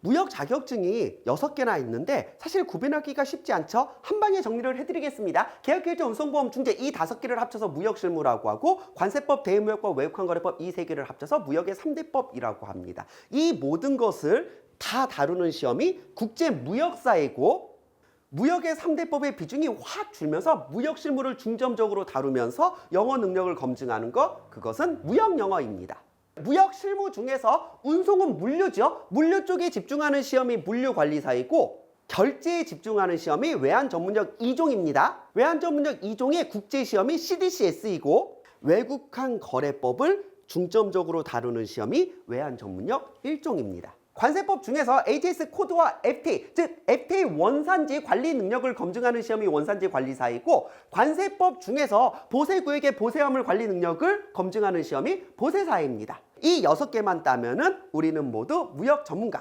무역 자격증이 여섯 개나 있는데 사실 구분하기가 쉽지 않죠. 한 방에 정리를 해드리겠습니다. 계약결제 운송보험 중재 이 다섯 개를 합쳐서 무역실무라고 하고 관세법, 대무역법, 외국환거래법 이 세 개를 합쳐서 무역의 삼대법이라고 합니다. 이 모든 것을 다 다루는 시험이 국제무역사이고 무역의 삼대법의 비중이 확 줄면서 무역 실무를 중점적으로 다루면서 영어 능력을 검증하는 것 그것은 무역 영어입니다. 무역 실무 중에서 운송은 물류죠. 물류 쪽에 집중하는 시험이 물류관리사이고 결제에 집중하는 시험이 외환 전문역 2종입니다. 외환 전문역 2종의 국제 시험이 CDCS이고 외국한 거래법을 중점적으로 다루는 시험이 외환 전문역 1종입니다. 관세법 중에서 HS 코드와 FTA, 즉 FTA 원산지 관리 능력을 검증하는 시험이 원산지 관리사이고 관세법 중에서 보세구역의 보세화물 관리 능력을 검증하는 시험이 보세사입니다. 이 여섯 개만 따면은 우리는 모두 무역 전문가.